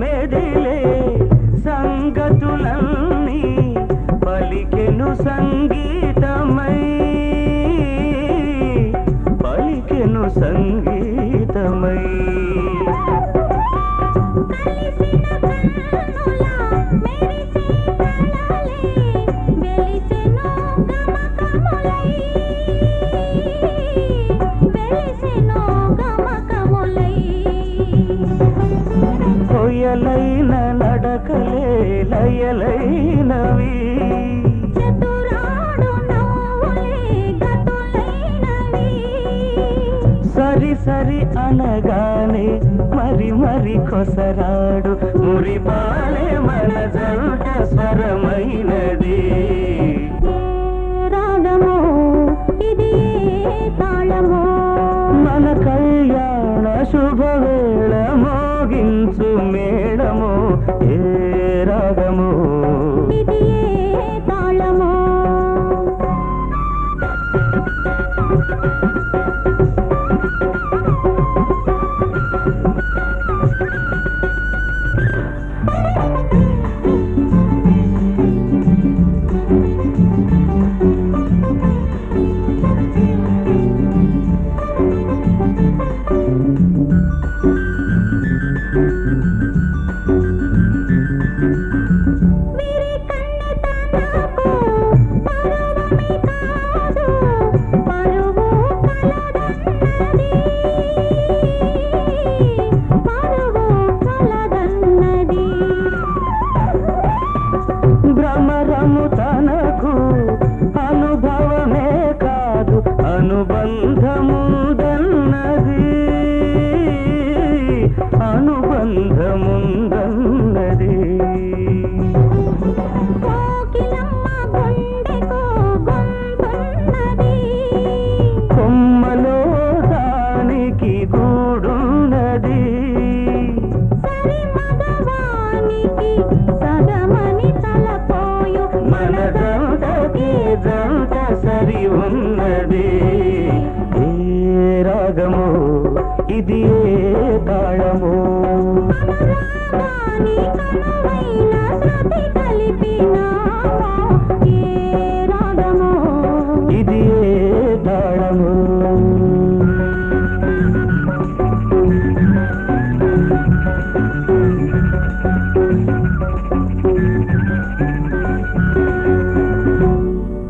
మెదిలే సంగతులన్నీ పలికెను సంగీతమై పలికెను సంగీ లయలైనవి సరి సరి అనగానే మరి మరి కొసరాడు. మురిపాలే మన జంట స్వరమైనది. రాగము ఇది మన కళ్యాణ శుభవేళ మోగించు మేడము. ఏ Música అనుబంధముందన్నది అనుబంధముంద. ఇది ఏ కాళము కలిపినా